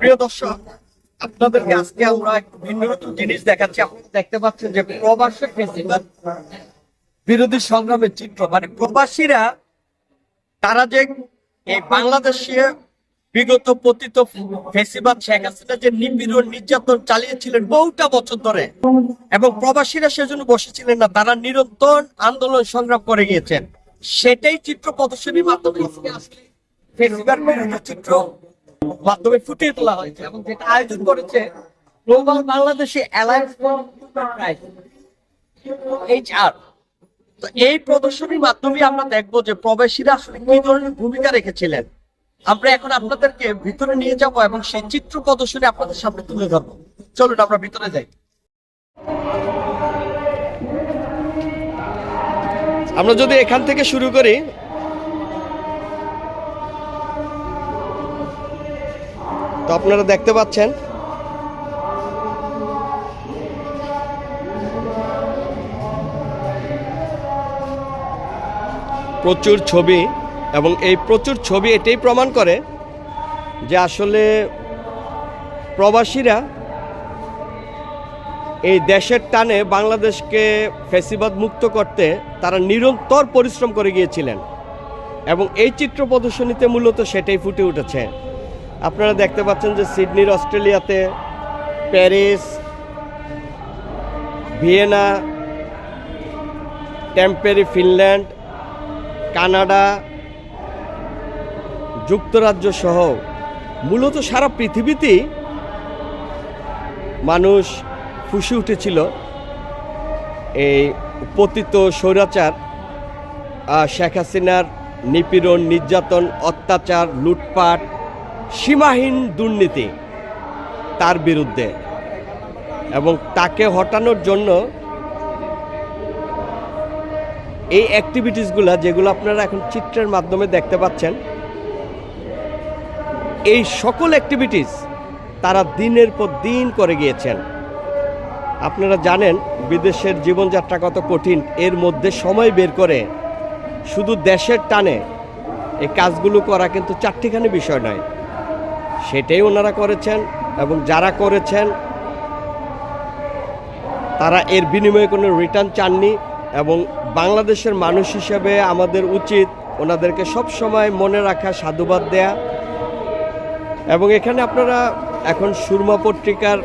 প্রিয় দর্শক, আপনাদেরকে আজকে আমরা একটু ভিন্ন নতুন জিনিস দেখাচ্ছি। দেখতে পাচ্ছেন যে প্রবাসী বিরোধী সংগ্রামের চিত্র। মানে প্রবাসীরা, তারা যে এই বাংলাদেশে বিগত পতিত ফেসিবাদ শেখ হাসিনা যে নির্যাতন চালিয়েছিলেন বহুটা বছর ধরে, এবং প্রবাসীরা সেজন্য বসেছিলেন না, তারা নিরন্তর আন্দোলন সংগ্রাম করে গিয়েছেন। সেটাই চিত্র প্রদর্শনীর মাধ্যমে চিত্র। মাধ্যমে ফুটিয়ে তোলা হয়েছে এবং যেটা আয়োজন করেছে গ্লোবাল বাংলাদেশি অ্যালায়েন্স এইচআর তো এই প্রদর্শনীর মাধ্যমে আমরা দেখব যে প্রবাসীরা আসলে কি ধরনের ভূমিকা রেখেছিলেন। আমরা এখন আপনাদেরকে ভিতরে নিয়ে যাব এবং সেই চিত্র প্রদর্শনী আপনাদের সামনে তুলে ধরবো। চলুন, আমরা ভিতরে যাই। আমরা যদি এখান থেকে শুরু করি তো আপনারা দেখতে পাচ্ছেন। প্রচুর ছবি এবং এই প্রচুর ছবি এটাই প্রমাণ করে যে আসলে প্রবাসীরা এই দেশের টানে বাংলাদেশকে ফেসিবাদ মুক্ত করতে তারা নিরন্তর পরিশ্রম করে গিয়েছিলেন এবং এই চিত্র প্রদর্শনীতে মূলত সেটাই ফুটে উঠেছে। আপনারা দেখতে পাচ্ছেন যে সিডনির অস্ট্রেলিয়াতে Paris, Vienna Tampere Finland, Canada, যুক্তরাজ্য সহ মূলত সারা পৃথিবীতেই মানুষ ফুসে উঠেছিল এই পতিত স্বৈরাচার শেখ হাসিনার নিপীড়ন, নির্যাতন, অত্যাচার, লুটপাট সীমাহীন দুর্নীতি তার বিরুদ্ধে। এবং তাকে হটানোর জন্য এই অ্যাক্টিভিটিসগুলো যেগুলো আপনারা এখন চিত্রের মাধ্যমে দেখতে পাচ্ছেন, এই সকল অ্যাক্টিভিটিস তারা দিনের পর দিন করে গিয়েছেন। আপনারা জানেন, বিদেশের জীবনযাত্রা কত কঠিন, এর মধ্যে সময় বের করে শুধু দেশের টানে এই কাজগুলো করা কিন্তু চারটিখানি বিষয় নয় সেটাই ওনারা করেছেন এবং যারা করেছেন, তারা এর বিনিময়ে কোনো রিটার্ন চাননি এবং বাংলাদেশের মানুষ হিসেবে আমাদের উচিত ওনাদেরকে সব সময় মনে রাখা, সাধুবাদ দেয়া। এবং এখানে আপনারা এখন সুরমা পত্রিকার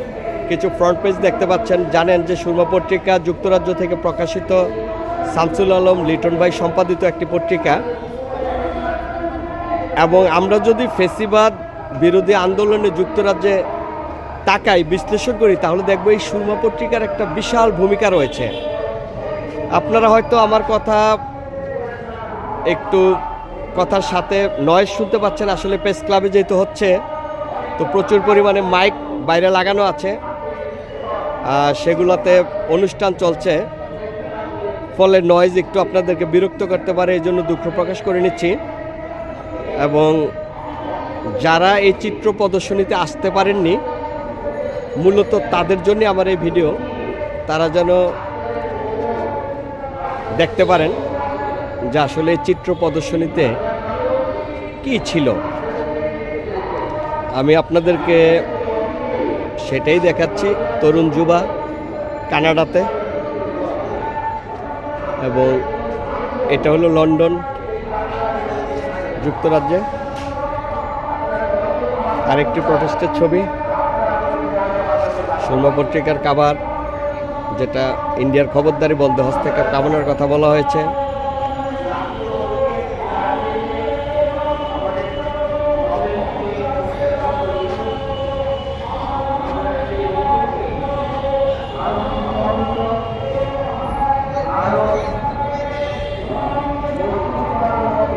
কিছু ফ্রন্ট পেজ দেখতে পাচ্ছেন। জানেন যে সুরমা পত্রিকা যুক্তরাজ্য থেকে প্রকাশিত শামসুল আলম, লিটন ভাই সম্পাদিত একটি পত্রিকা। এবং আমরা যদি ফেসিবাদ বিরোধী আন্দোলনে যুক্তরাজ্যে তাকাই, বিশ্লেষণ করি, তাহলে দেখব এই সুরমা পত্রিকার একটা বিশাল ভূমিকা রয়েছে। আপনারা হয়তো আমার কথা একটু কথার সাথে নয়েজ শুনতে পাচ্ছেন, আসলে প্রেস ক্লাবে যেহেতু হচ্ছে, তো প্রচুর পরিমাণে মাইক বাইরে লাগানো আছে। সেগুলোতে অনুষ্ঠান চলছে। ফলে নয়েজ একটু আপনাদেরকে বিরক্ত করতে পারে এই জন্য দুঃখ প্রকাশ করে নিচ্ছি। এবং যারা এই চিত্র প্রদর্শনীতে আসতে পারেননি, মূলত তাদের জন্য আমার এই ভিডিও, তারা যেন দেখতে পারেন যে আসলে চিত্র প্রদর্শনীতে কি ছিল। আমি আপনাদেরকে সেটাই দেখাচ্ছি, তরুণ যুবা, কানাডাতে। এবং এটা হলো লন্ডন, যুক্তরাজ্যে। আরেকটি প্রটেস্টের ছবি। সুরমা পত্রিকার কাবার যেটা ইন্ডিয়ার খবরদারি বন্ধ হস্তক্ষেপ কামনার কথা বলা হয়েছে।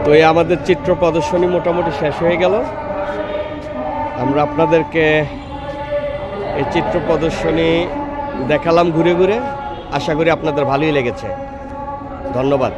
তো এই আমাদের চিত্র প্রদর্শনী মোটামুটি শেষ হয়ে গেল। আমরা আপনাদেরকে এই চিত্র প্রদর্শনী দেখালাম ঘুরে ঘুরে। আশা করি আপনাদের ভালোই লেগেছে। ধন্যবাদ।